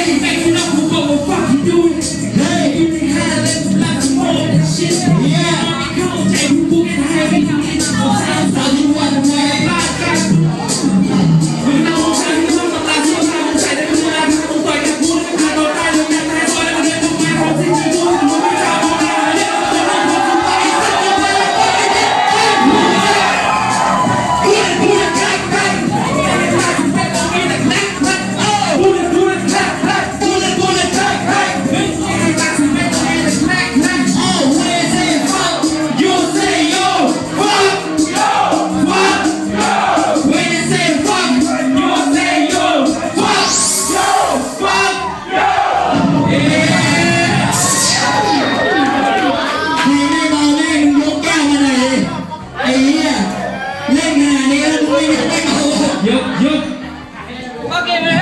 Ele pede เล่นงานนี้ก็ไม่ได้โกหก หยุดหยุด โอเคไหม